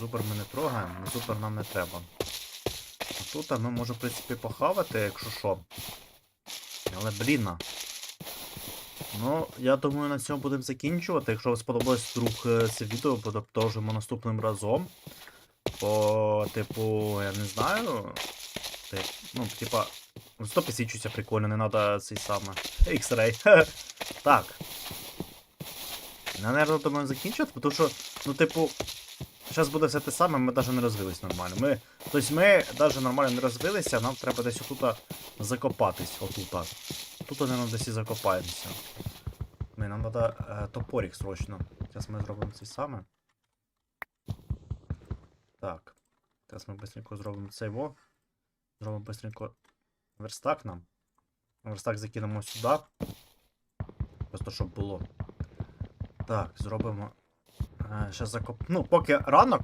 Зубр ми не трогаємо, зубр нам не треба. Тут ми можемо, в принципі, похавати, якщо що. Але блін. Ну, я думаю, на цьому будемо закінчувати. Якщо вам сподобалось вдруг е, це відео, продовжимо наступним разом. По, типу, я не знаю. Тип, ну, типа, ну, 100 підсвічується прикольно, не треба цей саме. X-Ray. так. Я, наверное, думаю закінчувати, тому що, ну, типу, зараз буде все те саме, ми навіть не розвились нормально. Ми, тобто ми навіть нормально не розвилися, нам треба десь отут закопатись. Отута. Тут, наверное, десь і закопаємося. Ми, нам треба е, топорик срочно. Зараз ми зробимо це саме. Так. Зараз ми быстренько зробимо цей во. Зробимо быстренько верстак нам. Верстак закинемо сюди. Просто щоб було. Так, зробимо. Е, ще закоп... Ну, поки ранок,